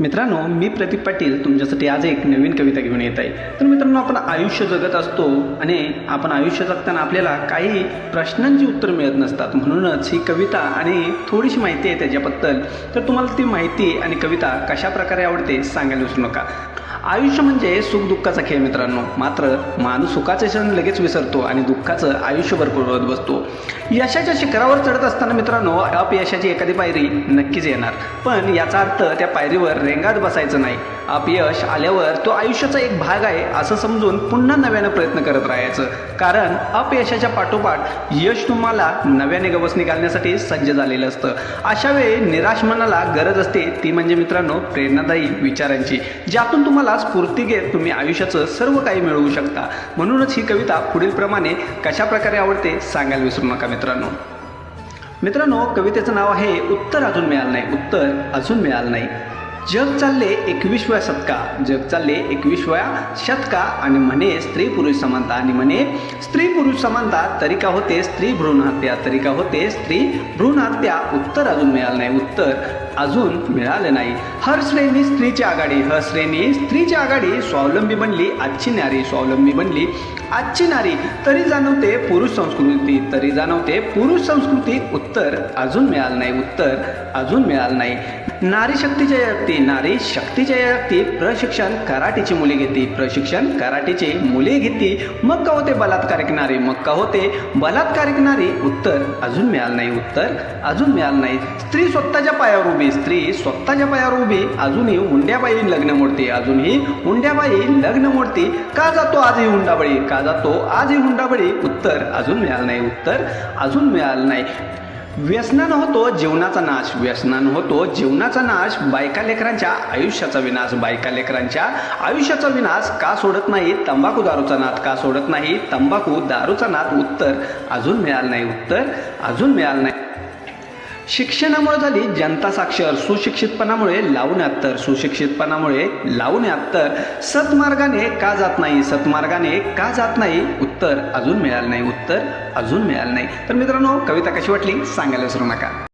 मित्रांनो मी प्रदीप पाटील तुमच्यासाठी आज एक नवीन कविता घेऊन येत आहे. तर मित्रांनो आपण आयुष्य जगत असतो आणि आपण आयुष्य जगताना आपल्याला काही प्रश्नांची उत्तर मिळत नसतात. म्हणूनच ही कविता आणि थोडीशी माहिती आहे त्याच्याबद्दल. तर तुम्हाला ती माहिती आणि कविता कशा प्रकारे आवडते सांगायला विसरू नका. आयुष्य म्हणजे सुख दुःखाचा खेळ मित्रांनो. मात्र माणूस सुखाचे क्षण लगेच विसरतो आणि दुःखाचं आयुष्यभर पुरवत बसतो. यशाच्या शिखरावर चढत असताना मित्रांनो अपयशाची एखादी पायरी नक्कीच येणार. पण याचा अर्थ त्या पायरीवर रेंगात बसायचं नाही. अपयश आल्यावर तो आयुष्याचा एक भाग आहे असं समजून पुन्हा नव्यानं प्रयत्न करत राहायचं. कारण अपयशाच्या पाठोपाठ यश तुम्हाला नव्याने गवसणी घालण्यासाठी सज्ज झालेलं असतं. अशा वेळी निराश मनाला गरज असते ती म्हणजे मित्रांनो प्रेरणादायी विचारांची. ज्यातून तुम्हाला स्फूर्ती घेत तुम्ही आयुष्याचं सर्व काही मिळवू शकता. म्हणूनच ही कविता पुढीलप्रमाणे प्रमाणे कशाप्रकारे आवडते सांगायला विसरू नका मित्रांनो. मित्रांनो कवितेचं नाव आहे उत्तर अजून मिळालं नाही. उत्तर अजून मिळालं नाही. जग चालले एकविसव्या शतका. जग चालले एकविसव्या शतका. आणि म्हणे स्त्री पुरुष समानता. आणि म्हणे स्त्री पुरुष समानता तरी का होते स्त्री भ्रूण हत्या? तरी का होते स्त्री भ्रूण हत्या? उत्तर अजून मिळालं नाही. उत्तर अजून मिळालं नाही. हर श्रेणी स्त्रीची आघाडी हर श्रेणी स्त्रीची आघाडी. स्वावलंबी बनली आजची नारी स्वावलंबी बनली. आजची नारी तरी जाणवते पुरुष संस्कृती तरी जाणवते पुरुष संस्कृती. उत्तर अजून मिळालं नाही उत्तर अजून मिळालं नाही. नारी शक्तीच्या जगती नारी शक्तीच्या जगती प्रशिक्षण कराटेची मुले घेते प्रशिक्षण कराटेची मुले घेते. मग का होते बलात्कार नारी मग का होते बलात्कार नारी उत्तर अजून मिळालं नाही उत्तर अजून मिळालं नाही. स्त्री स्वतःच्या पायावर उभी स्त्री स्वतःच्या पायावर उभी अजूनही हुंड्याबाई लग्न मोडते अजूनही हुंड्याबाई लग्न मोडते का जातो आजही हुंडाबळी? का जातो आजही हुंडाबळी? उत्तर अजून मिळालं नाही उत्तर अजून मिळालं नाही. व्यसनानं होतो जीवनाचा नाश व्यसनानं होतो जीवनाचा नाश बायका लेकरांच्या आयुष्याचा विनाश बायका लेकरांच्या आयुष्याचा विनाश. का सोडत नाही? तंबाखू दारूचा नाद. का सोडत नाही? तंबाखू दारूचा नाद. उत्तर अजून मिळालं नाही उत्तर अजून मिळालं नाही. शिक्षणामुळे झाली जनता साक्षर सुशिक्षितपणामुळे लावून अत्तर सुशिक्षितपणामुळे लावून अत्तर सतमार्गाने का जात नाही? सतमार्गाने का जात नाही? उत्तर अजून मिळालं नाही. उत्तर अजून मिळालं नाही. तर मित्रांनो कविता कशी वाटली? सांगायला विसरू नका.